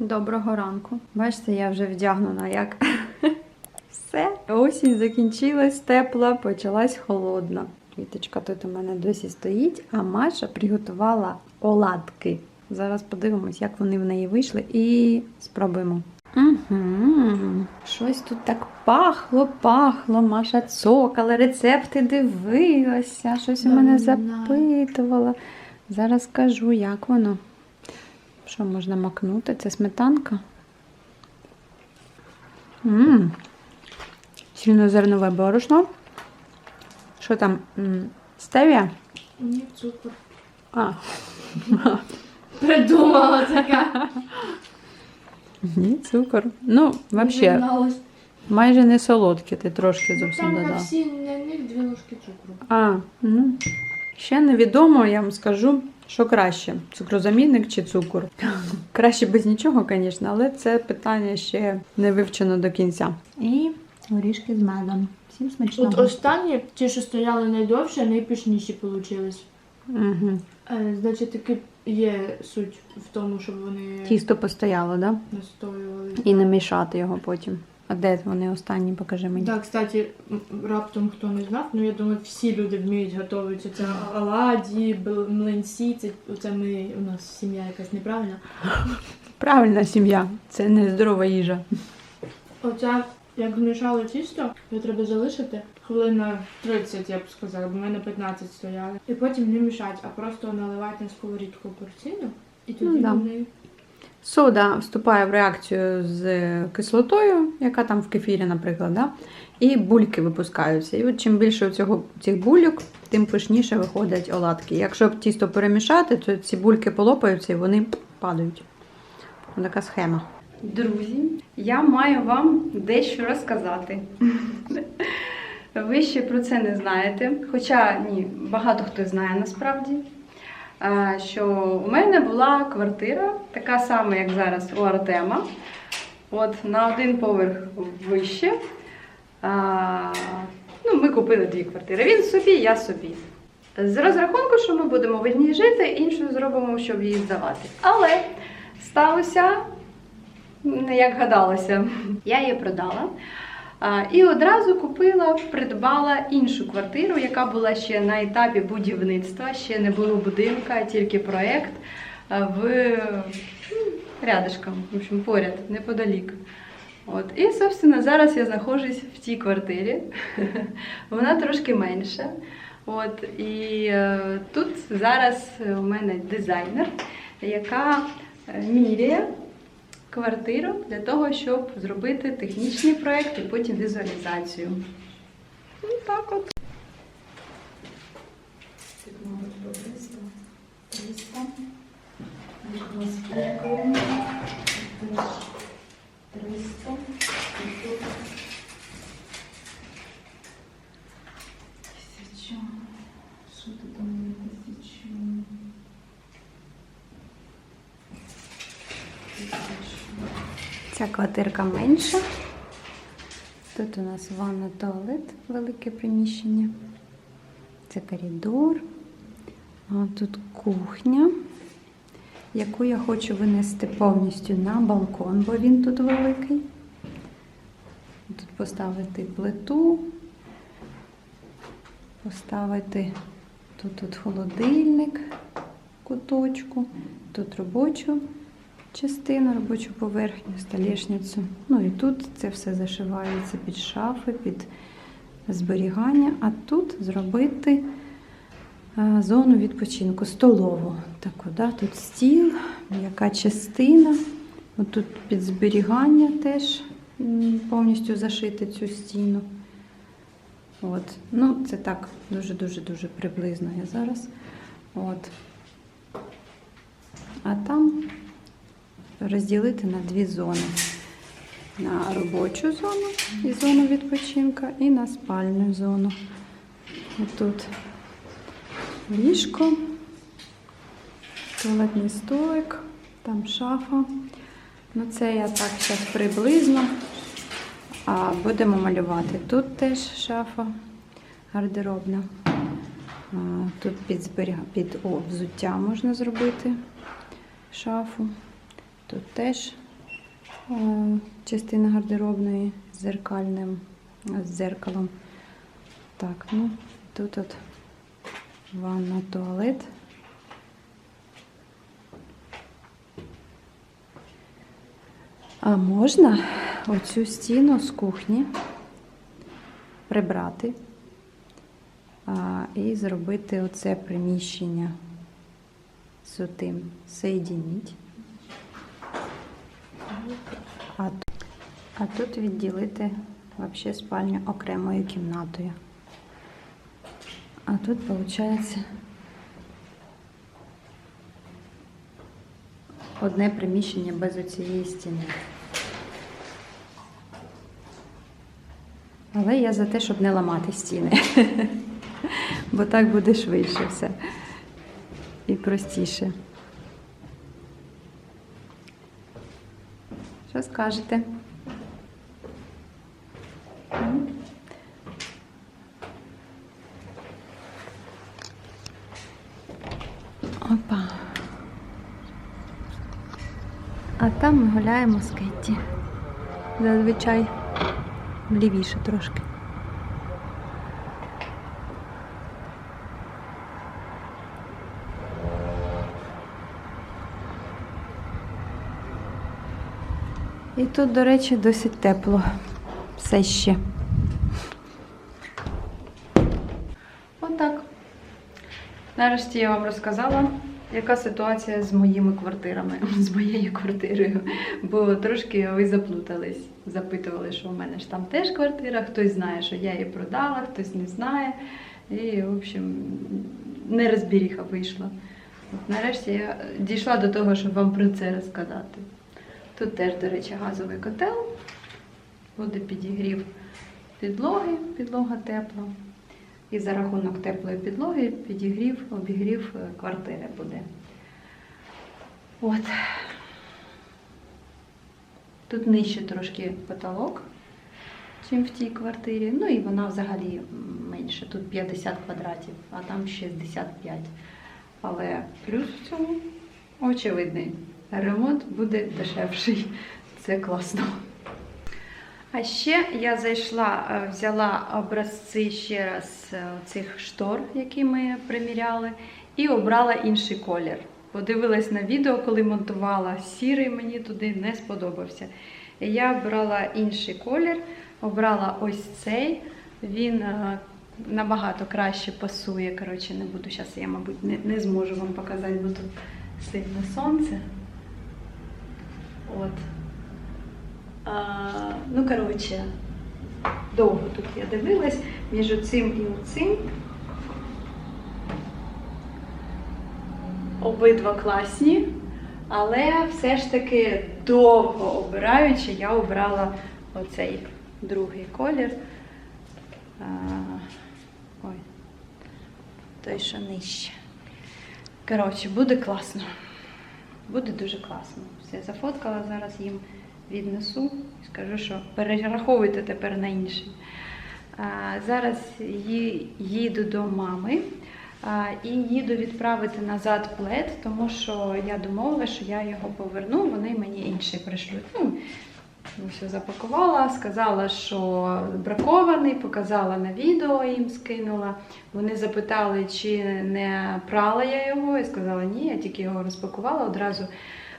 Доброго ранку. Бачите, я вже вдягнена як. Все. Осінь закінчилась, тепла, почалась холодна. Квіточка тут у мене досі стоїть, а Маша приготувала оладки. Зараз подивимось, як вони в неї вийшли, і спробуємо. Угу. Щось тут так пахло, пахло. Маша цокала, рецепти дивилася, щось у мене запитувала. Зараз скажу, як воно. Що можна макнути? Це сметанка. Мм. Сильнозернове борошно. Що там? Стевія? Ні, цукор. А, Придумала така. ні, цукор. Ну, взагалі, майже не солодке, ти трошки Ну, зовсім Там на всі на них дві ложки цукру. А, ну. Ще невідомо, я вам скажу, що краще: цукрозамінник чи цукор. Краще без нічого, звісно, але це питання ще не вивчено до кінця. І горішки з медом. Всім смачного. От останні, ті, що стояли найдовше, найпишніші вийшли. Угу. Е, значить, таки є суть в тому, щоб вони Тісто постояло, да? настоювали. І не мішати його потім. А де вони останні, покажи мені. Так, кстати, раптом хто не знав, ну я думаю, всі люди вміють готувати. Це оладі, млинці, це, це ми, у нас сім'я якась неправильна. Правильна сім'я, це не здорова їжа. Оце, як змішали тісто, його треба залишити хвилин на 30, я б сказала, бо в мене 15 стояли. І потім не мішати, а просто наливати на сковорідку порційну, і тоді Ну, да. вони Сода вступає в реакцію з кислотою, яка там в кефірі, наприклад, да? і бульки випускаються. І от чим більше цього, цих бульок, тим пишніше виходять оладки. Якщо тісто перемішати, то ці бульки полопаються і вони падають. Така схема. Друзі, я маю вам дещо розказати. Ви ще про це не знаєте. Хоча ні, багато хто знає насправді. Що у мене була квартира, така сама, як зараз у Артема. От на один поверх вище. Ну, ми купили дві квартири. Він собі, я собі. З розрахунку, що ми будемо в одній жити, іншу зробимо, щоб її здавати. Але сталося не як гадалося. Я її продала. І одразу купила, придбала іншу квартиру, яка була ще на етапі будівництва, ще не було будинка, тільки проєкт в м, рядышком, в общем, поряд, неподалік. От. І, собственно, зараз я знаходжусь в цій квартирі. Вона трошки менша. От. І е, тут зараз у мене дизайнер, яка е, міряє квартиру для того, щоб зробити технічний проєкт і потім візуалізацію. Ну, так от. Це мало 300. 300. Ця квартирка менша. Тут у нас ванна, туалет, велике приміщення. Це коридор. А тут кухня, яку я хочу винести повністю на балкон, бо він тут великий. Тут поставити плиту, поставити тут, тут холодильник куточку, тут робочу частину, робочу поверхню, столешницю. Ну і тут це все зашивається під шафи, під зберігання, а тут зробити е, зону відпочинку, столову. Таку, да? Тут стіл, яка частина. Тут під зберігання теж повністю зашити цю стіну. От. Ну, це так дуже-дуже дуже приблизно я зараз. От. А там розділити на дві зони: на робочу зону і зону відпочинка, і на спальну зону. Тут ліжко, туалетний столик, там шафа. Ну, це я так зараз приблизно. А будемо малювати. Тут теж шафа гардеробна. Тут під, зберіга... під о, взуття можна зробити шафу. Тут теж Е, Частина гардеробної з зеркальним з зеркалом. Так, ну тут от ванна, туалет. А можна оцю стіну з кухні прибрати а, і зробити оце приміщення з тим соєдініть. А, а тут відділити вообще спальню окремою кімнатою. А тут виходить одне приміщення без оцієї стіни. Але я за те, щоб не ламати стіни. Бо так буде швидше все. І простіше. Що скажете? Опа. А там ми гуляємо з Кетті. Зазвичай лівіше трошки. І тут, до речі, досить тепло. Все ще. Отак. Нарешті я вам розказала, яка ситуація з моїми квартирами, з моєю квартирою. Бо трошки ви заплутались, запитували, що у мене ж там теж квартира, хтось знає, що я її продала, хтось не знає. І, в общем, нерозбіріха вийшла. От нарешті я дійшла до того, щоб вам про це розказати. Тут теж, до речі, газовий котел, буде підігрів підлоги, підлога тепла. І за рахунок теплої підлоги підігрів, обігрів е, квартири буде. От. Тут нижче трошки потолок, чим в тій квартирі. Ну і вона взагалі менше. Тут 50 квадратів, а там 65. Але плюс в цьому очевидний. Ремонт буде дешевший. Це класно. А ще я зайшла, е, взяла образці ще раз е, цих штор, які ми приміряли, і обрала інший колір. Подивилась на відео, коли монтувала сірий, мені туди не сподобався. Я обрала інший колір, обрала ось цей. Він е, набагато краще пасує. Коротше, не буду зараз, я, мабуть, не, не зможу вам показати, бо тут сильне сонце. От. А, ну, коротше, довго тут я дивилась між цим і цим. Обидва класні, але все ж таки довго обираючи, я обрала оцей другий колір. А, ой, той, що нижче. Коротше, буде класно. Буде дуже класно. Все, зафоткала, зараз їм віднесу і скажу, що перераховуйте тепер на інший. Зараз їду до мами і їду відправити назад плед, тому що я домовилася, що я його поверну, вони мені інший пришлють. Ну, все запакувала, сказала, що бракований, показала на відео, їм скинула. Вони запитали, чи не прала я його. Я сказала, ні, я тільки його розпакувала, одразу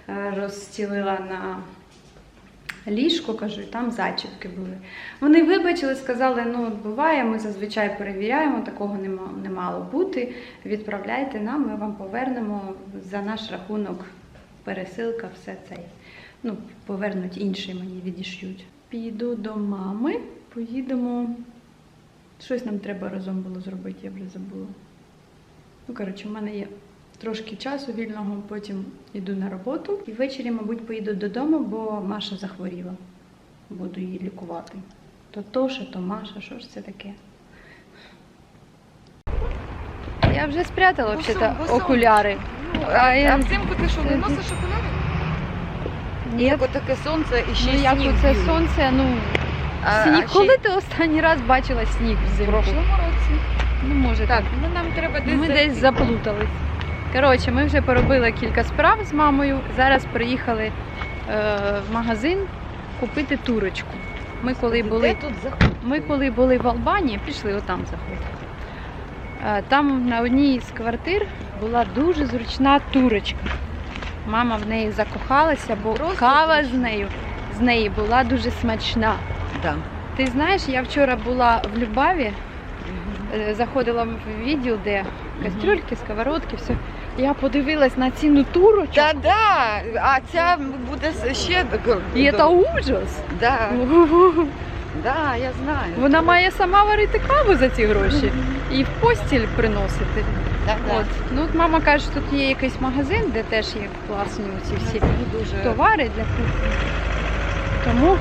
розстілила на ліжко, кажу, і там зачіпки були. Вони вибачили, сказали, ну буває, ми зазвичай перевіряємо, такого не, не мало бути. Відправляйте нам, ми вам повернемо за наш рахунок пересилка, все це. Ну, повернуть інший мені відіш'ють. Піду до мами, поїдемо. Щось нам треба разом було зробити, я вже забула. Ну, коротше, в мене є трошки часу вільного, потім йду на роботу. І ввечері, мабуть, поїду додому, бо Маша захворіла. Буду її лікувати. То Тоша, то Маша, що ж це таке? Я вже спрятала Бо сон, взагалі бо сон. окуляри. А я- А взимку ти що, не носиш окуляри? Ні, Як таке сонце і ще ну як сніг оце білий. сонце, ну А, сніг. а ще Коли ти останній раз бачила сніг В взимку? прошлому році. Ну, може, Так, ну нам треба десь Ми десь заплутались. Коротше, ми вже поробили кілька справ з мамою. Зараз приїхали е, в магазин купити турочку. Ми коли були, ми коли були в Албанії, пішли отам заходити. Е, Там на одній з квартир була дуже зручна турочка. Мама в неї закохалася, бо Просто кава з нею з неї була дуже смачна. Да. Ти знаєш, я вчора була в Любаві, е, заходила в відділ, де кастрюльки, сковородки, все. Я подивилась на ціну турочок. Та да, а ця буде ще І це ужас. Да, да, я знаю. Вона має сама варити каву за ці гроші і в постіль приносити. Да, да. От. Ну, от мама каже, що тут є якийсь магазин, де теж є класні ці всі дуже товари для кухні. Тому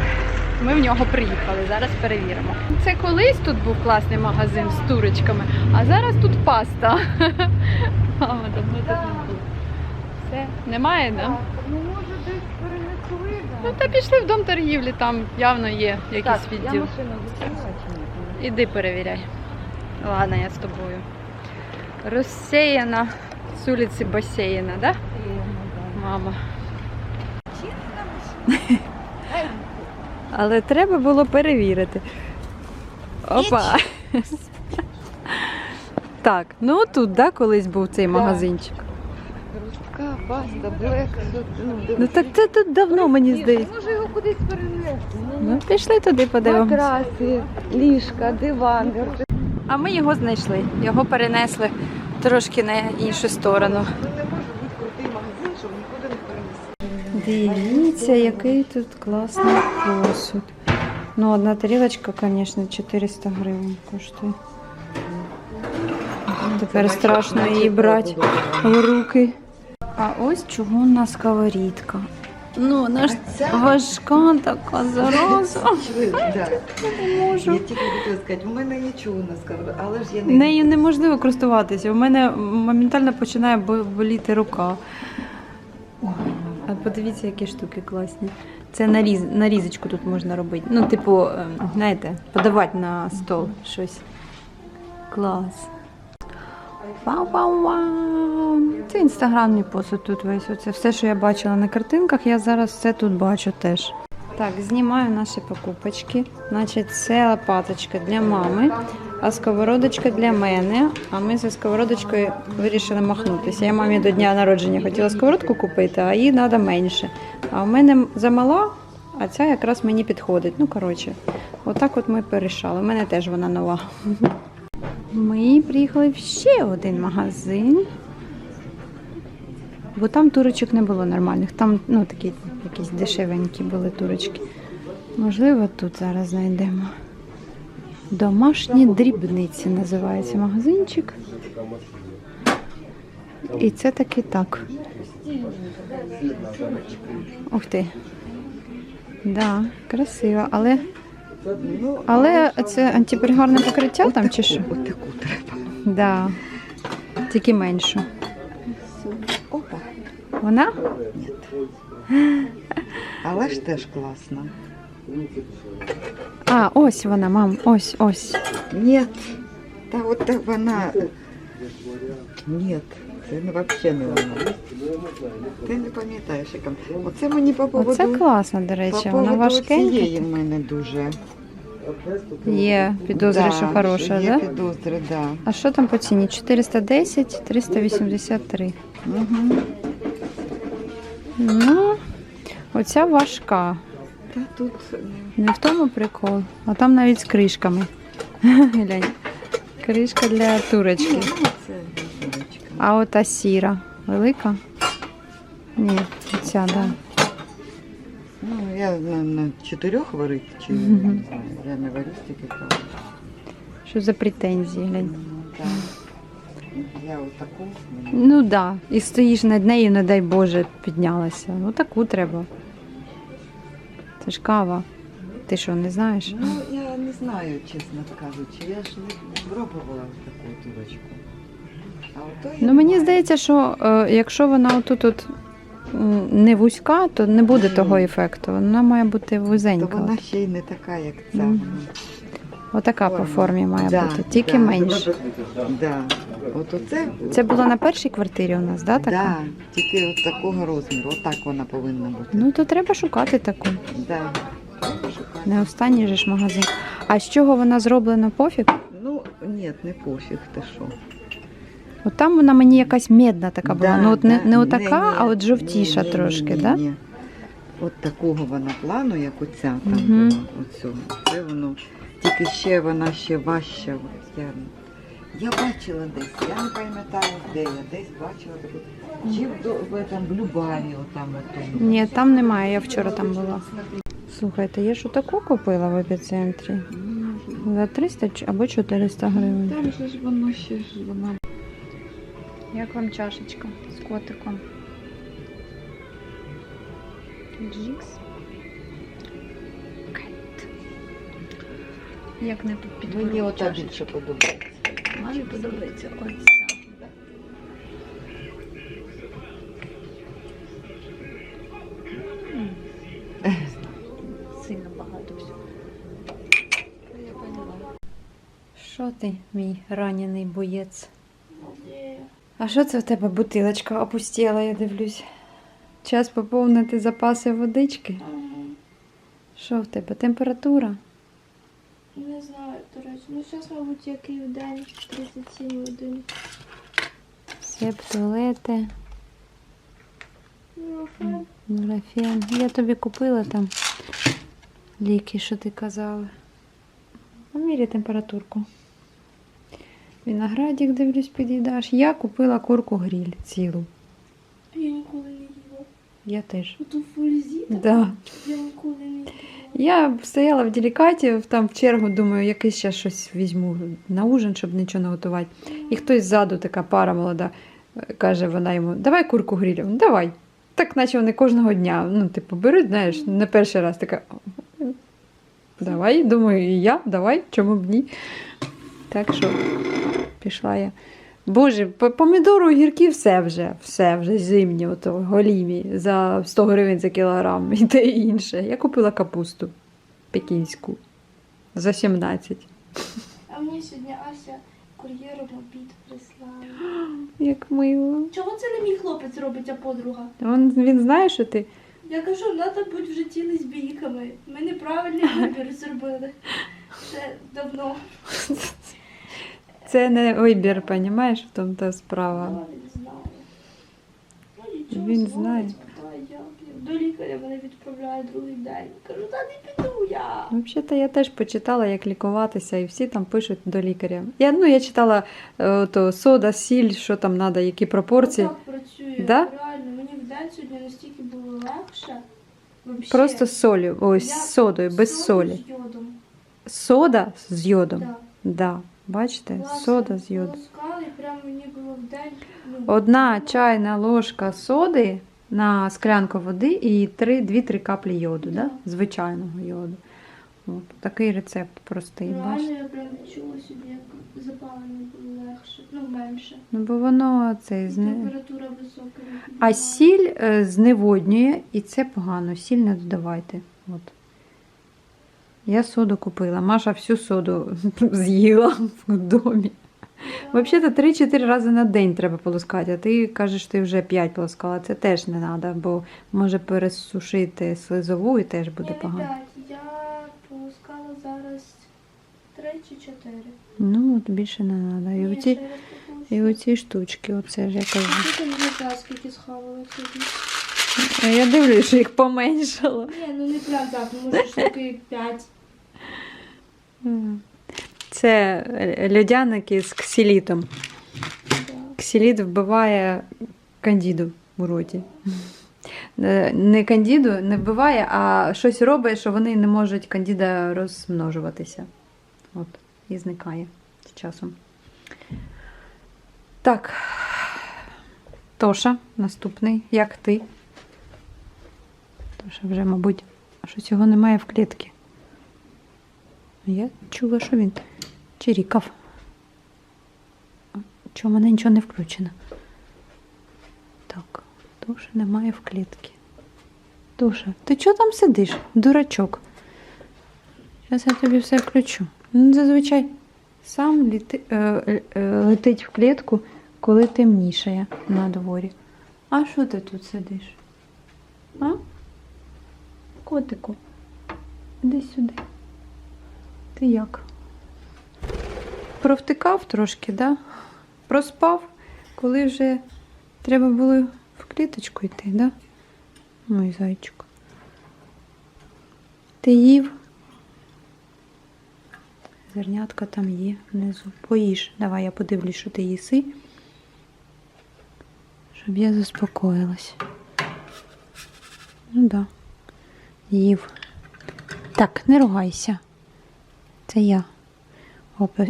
ми в нього приїхали. Зараз перевіримо. Це колись тут був класний магазин з турочками, а зараз тут паста. Мама давно тут не було. Все, немає, да? Ну може десь перенесли. Ну та пішли в дом торгівлі, там явно є якийсь Так, я відділ. машину зупинила чи ні? Іди перевіряй. Ладно, я з тобою. Розсеяна з вулиці Басейна, да? Мама. Але треба було перевірити. Опа. Так, ну тут, да, колись був цей магазинчик. Рустка, паста, блек. Ну, Ну так це тут давно, мені здається. Може його кудись перенести. Ну, пішли туди подивимося. Матраси, ліжка, диван. А ми його знайшли. Його перенесли трошки на іншу сторону. Не може бути крутий магазин, щоб нікуди не перенести. Дивіться, який тут класний посуд. Ну, одна тарілочка, звісно, 400 гривень коштує. Тепер страшно її брати в руки. А ось чугунна сковорідка. Ну, вона ж важка така зараза. Можу. Я тільки хотіла сказати, у мене нічого не скажу, але ж я не Нею неможливо користуватися. У мене моментально починає боліти рука. Подивіться, які штуки класні. Це наріз, нарізочку тут можна робити. Ну, типу, ем, знаєте, подавати на стол щось. Клас. Вау-вау-вау! Це інстаграмний посуд тут весь. Оце все, що я бачила на картинках, я зараз все тут бачу теж. Так, знімаю наші покупочки. Значить, це лопаточка для мами, а сковородочка для мене. А ми за сковородочкою вирішили махнутися. Я мамі до дня народження хотіла сковородку купити, а їй треба менше. А в мене замала, а ця якраз мені підходить. Ну, коротше, отак от ми порішали. У мене теж вона нова. Ми приїхали в ще один магазин. Бо там турочок не було нормальних. Там ну, такі якісь дешевенькі були турочки. Можливо, тут зараз знайдемо. Домашні дрібниці називається магазинчик. І це таки так. Ух ти. Да, красиво, але. Але це антипригарне покриття там чи що? Отаку треба. Да. Тільки меншу. Опа. Вона? Ні. Але ж теж класно. А, ось вона, мам, ось, ось. Ні. Та от так вона. Ні, це не взагалі не вона. Ти не пам'ятаєш, яка. Оце мені по поводу. Оце класно, до речі, по вона поводу цієї в мене дуже. Є підозри, Да, що хороша, Є да? підозри, да. А що там по ціні? 410, 383. Угу. Ну, оця важка. Та тут Не в тому прикол, а там навіть з кришками. Глянь. Кришка для турочки. ну. А ота сіра велика? Ні, ця, да. Ну, я на, на чотирьох варити, чи не знаю, я не варю стільки кави. Що за претензії, глянь. Ну, так. Я отаку. Ну да. І стоїш над нею, не дай Боже, піднялася. Ну таку треба. Це ж кава. Ти що, не знаєш? Ну, я не знаю, чесно кажучи. Я ж не пробувала таку турочку. А ото я Ну мені здається, що е, якщо вона отут от м, не вузька, то не буде того ефекту. Вона має бути То вузенька. вона ще й не така, як ця. Мгм. Отака по формі має Да, бути, тільки да. менше. Да. От оце, Це було на першій квартирі у нас, да, така? да, тільки от такого розміру. Отак вона повинна бути. Ну то треба шукати таку. Да. Не останній же ж магазин. А з чого вона зроблена пофіг? Ну, ні, не пофіг, ти що. От там вона мені якась медна така була. Да, ну от не, да. не отака, Ні-ні. а от жовтіша Ні-ні, трошки, ні-ні, да? ні. От такого вона плану, як оця там Мгм. була. Оцього. Це воно. Тільки ще вона ще важча. Я, я бачила десь, я не пам'ятаю, де я десь бачила таку. Чи в, в, этом, в Любаві, отам отому. Ні, там немає, я вчора там була. Слухайте, я ж таку купила в епіцентрі. За 300 або 400 гривень. Там же ж воно ще ж вона. Як вам чашечка з котиком? Джікс. Як не тут під Мені ота більше подобається. Мені подобається ось ця. Сильно багато всього. Що ти, мій ранений боєць? А що це в тебе бутилочка опустіла, я дивлюсь. Час поповнити запаси водички. Що в тебе? Температура? Не знаю, до речі. Ну, зараз, мабуть, який в день 37 годин. Септолети. Ну, фен. Нурофен. Я тобі купила там ліки, що ти казала. Поміряй температурку. Виноградик, дивлюсь, під'їдаш. Я купила курку гріль цілу. Я ніколи не їла. Я теж. Ото фульзі, Да. я ніколи не їла. Я стояла в делікаті, там в чергу, думаю, якийсь ще щось візьму на ужин, щоб нічого не готувати. І хтось ззаду, така пара молода, е, каже вона йому: давай курку гріль. Давай. Так, наче вони кожного дня. Ну, типу, беруть, знаєш, не перший раз така. Давай, думаю, і я, давай, чому б ні. Так що пішла я. Боже, по- помідору, огірки, все вже, все вже зимні, ото голімі за 100 гривень за кілограм і те і інше. Я купила капусту пекінську за 17. А мені сьогодні Ася кур'єром обід прислала. Як мило. Чого це не мій хлопець робить, а подруга? Він, він знає, що ти. Я кажу, треба бути в житті лесбійками. Ми неправильний вибір зробили. Ще давно. Це не вибір, розумієш, в тому та справа. Він знає. Ну, Він знає. До лікаря мене відправляє другий день. Кажу, та не піду я. Взагалі, я теж почитала, як лікуватися, і всі там пишуть до лікаря. Я, ну, я читала е, то сода, сіль, що там треба, які пропорції. Так працює. Да? Реально, мені в день сьогодні настільки було легше. Вообще. Просто з солью, ось з содою, без солі. З йодом. Сода з йодом. Да. Да. Бачите, сода з день. Ну, Одна чайна ложка соди на склянку води і 2-3 каплі йоду, да? Звичайного йоду. От, такий рецепт простий. Бачите? я прям відчула собі, як запалення було легше. Ну, менше. Ну, бо воно цей зне... Температура висока. А сіль е, зневоднює, і це погано. Сіль не додавайте. От. Я соду купила. Маша всю соду з'їла в домі. Взагалі, 3-4 рази на день треба полоскати, а ти кажеш, ти вже 5 полоскала. Це теж не треба, бо може пересушити слизову і теж буде Ні, погано. п'ять. Я полоскала зараз три чи чотири. Ну, от більше не треба. І оці, і оці штучки, оце ж я кажу. Скільки схавала сьогодні. Я дивлюсь, що їх поменшало. Ні, ну не прям так, ну може штуки п'ять. Це льодяники з ксілітом. Ксіліт вбиває кандіду у роті. Е, Не кандіду не вбиває, а щось робить, що вони не можуть кандіда розмножуватися. От, і зникає з часом. Так. Тоша, наступний. Як ти? Тоша вже, мабуть, щось його немає в клітці. Я чула, що він чирікав. Чому в мене нічого не включено? Так, Тоша немає в клітці. Тоша, ти чого там сидиш, дурачок? Зараз я тобі все включу. Ну, зазвичай сам літи, е, е, е, летить в клітку, коли темнішає на дворі. А що ти тут сидиш? А? Котику. Іди сюди. Ти як? Провтикав трошки, да? Проспав, коли вже треба було в кліточку йти, да? Мой зайчик. Ти їв? Зернятка там є внизу. Поїж. Давай я подивлюсь, що ти їси. Щоб я заспокоїлась. Ну да. Їв. Так, не ругайся. Це я.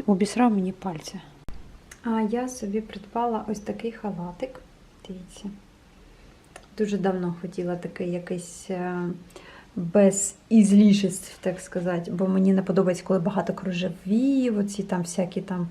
Обісрав мені пальця. А я собі придбала ось такий халатик. Дивіться. Дуже давно хотіла такий якийсь е, без ізлішеств, так сказати, бо мені не подобається, коли багато кружевів, оці там всякі там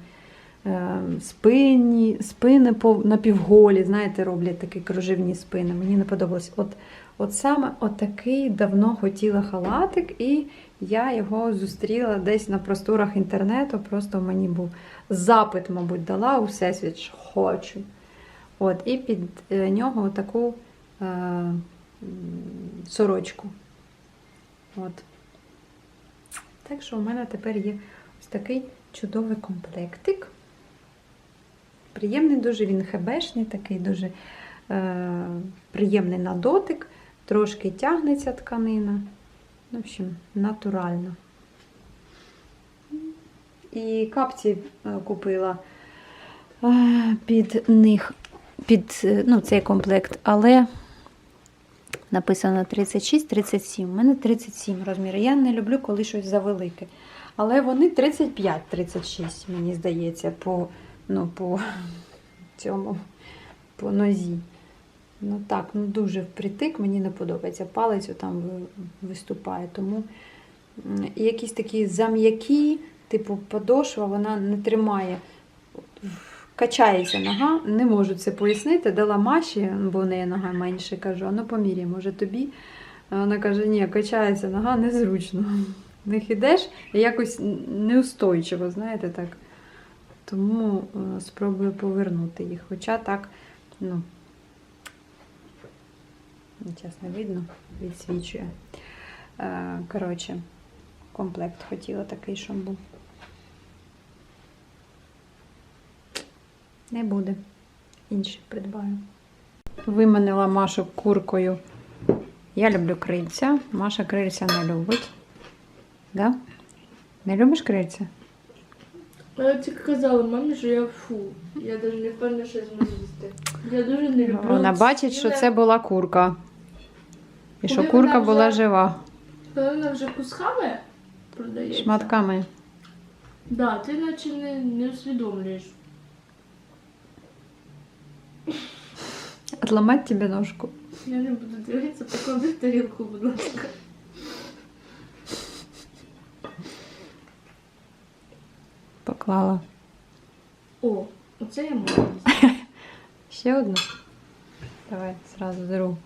е, спинні, спини напівголі, знаєте, роблять такі кружевні спини. Мені не подобалось. От, от саме отакий давно хотіла халатик, і я його зустріла десь на просторах інтернету. Просто мені був запит, мабуть, дала у всесвіт, хочу. От, і під е, нього таку е, сорочку. От. Так що у мене тепер є ось такий чудовий комплектик. Приємний дуже, він хебешний, такий дуже е, приємний на дотик, трошки тягнеться тканина. В общем, натурально. І капці е, купила е, під них, під е, ну, цей комплект, але написано 36-37. У мене 37 розмір. Я не люблю, коли щось завелике. Але вони 35-36, мені здається, по, ну, по цьому, по нозі. Ну так, ну дуже впритик, мені не подобається. Палець там виступає. Тому якісь такі зам'які, типу подошва, вона не тримає. Качається нога, не можу це пояснити. Дала Маші, бо в неї нога менше, кажу, а ну поміряй, може тобі. Вона каже, ні, качається нога незручно. В них і якось неустойчиво, знаєте так. Тому е, спробую повернути їх. Хоча так, ну, зараз не видно, відсвічує. Е, Коротше, комплект хотіла такий, щоб був. Не буде. Інший придбаю. Виманила Машу куркою. Я люблю крильця. Маша крильця не любить. Да? Не любиш крильця? Я тільки казала мамі, що я фу. Я навіть не впевнена, що я зможу їсти. Я дуже не люблю. Вона бачить, що це була курка. І що Коли курка вона була вже- жива. Коли вона вже кусками продається. Шматками. Да, ти наче не, не усвідомлюєш. Отламати тобі ножку. Я не буду дивитися, поклади в тарілку, будь ласка. Поклала. О, оце я можу. Ще одну. Давай зразу зру.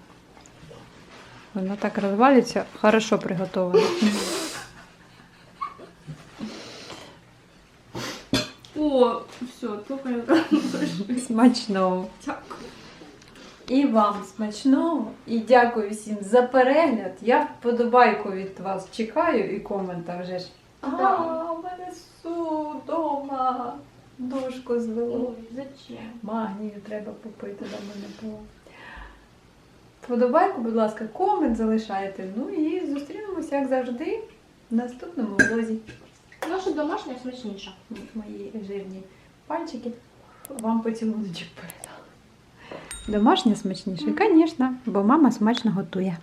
Вона так розвалиться, хорошо приготована. О, все, тільки Смачного. Дякую. І вам смачного. І дякую всім за перегляд. Я вподобайку від вас чекаю і комента вже ж. А, у мене су дома. Дошку звело. Ой, зачем? Магнію треба попити до мене було. Вподобайку, будь ласка, комент залишайте. Ну і зустрінемося, як завжди, в наступному влозі. Наша домашня смачніша. От Мої жирні пальчики вам поцілуночок передали. Домашня смачніше, звісно, бо мама смачно готує.